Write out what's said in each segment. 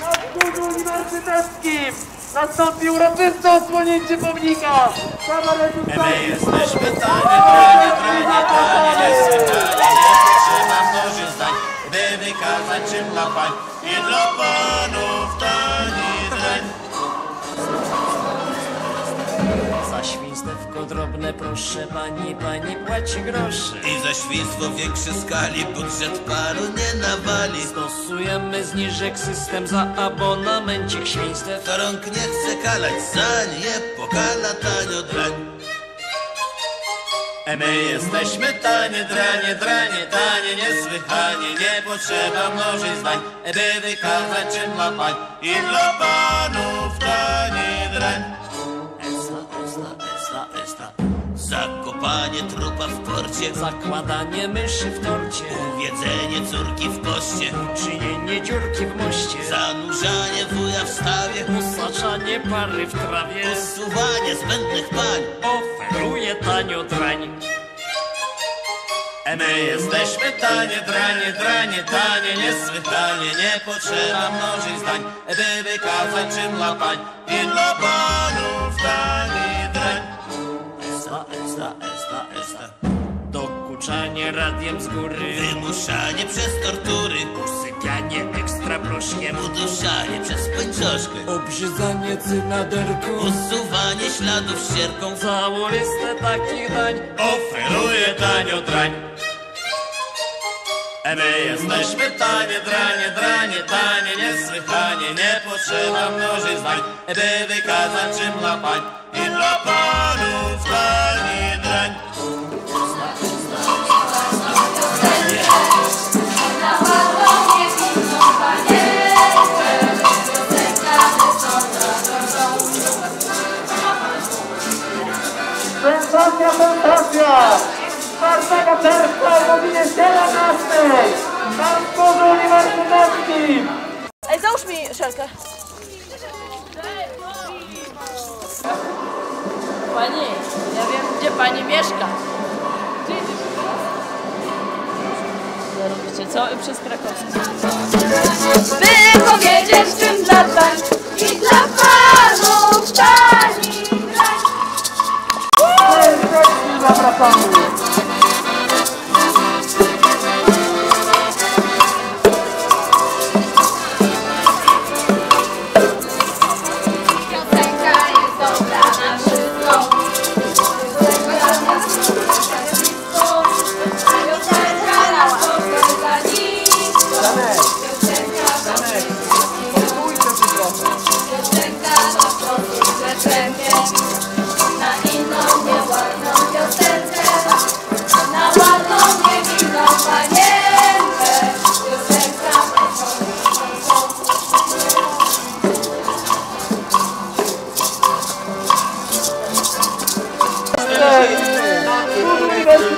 Na wzgórzu uniwersyteckim nastąpi uroczyste osłonięcie pomnika. My jesteśmy tani, broni, broni, tani, jestem tani, nie potrzeba mnoży zdań, by wykazać czym dla pań i dla panów tani. Świństewko drobne proszę pani, pani płaci groszy. I za świństwo w większej skali budżet paru nie nawali. Stosujemy zniżek system za abonamencik świństw. To rąk nie chce kalać, za nie pokala tanio drań. E my jesteśmy tanie, dranie, dranie, tanie, niesłychanie, nie potrzeba mnożyć zdań, by wykazać czym dla pań i dla panów tanie drań. Zakopanie trupa w porcie, Zakładanie myszy w torcie. jedzenie córki w poście, Czynienie dziurki w moście. zanurzanie wuja w stawie, Usaczanie pary w trawie. usuwanie zbędnych pań. Oferuje tanio drań. My jesteśmy tanie, dranie, dranie, tanie, niesłychanie, nie potrzeba mnożyć zdań, by wykazać czym dla pań i dla panów tani Dokuczanie radiem z góry. Wymuszanie przez tortury, Usypianie ekstra proszkiem. uduszanie przez pończoszkę, Obrzydzanie cynaderką. usuwanie śladów ścierką, Całą listę takich dań oferuje tanio drań. E my jesteśmy tanie, dranie, dranie, tanie, niesłychanie, nie potrzeba mnożyć zdań, by wykazać czym dla pań i dla panów 4 czerwca o godzinie 17 na Wschodzie Uniwersyteckim! Ej, załóż mi szelkę. Pani, ja wiem, gdzie pani mieszka. Zarobicie co? Przez Krakowską. By Serdecznie zapraszamy! Piosenka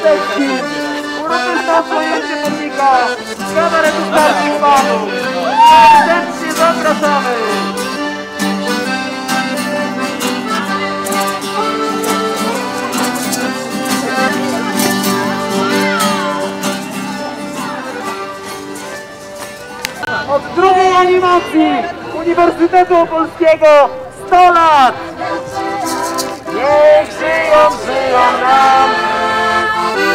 Uniwersyteckim uroczyste odsłonięcie pomnika kabaretu starszych panów! Serdecznie zapraszamy! Od drugiej animacji Uniwersytetu Opolskiego 100 lat! Niech żyją, żyją nam!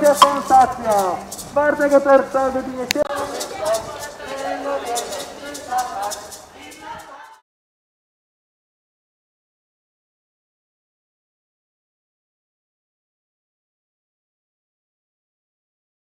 sensacja. Czwartego czerwca o godzinie 7.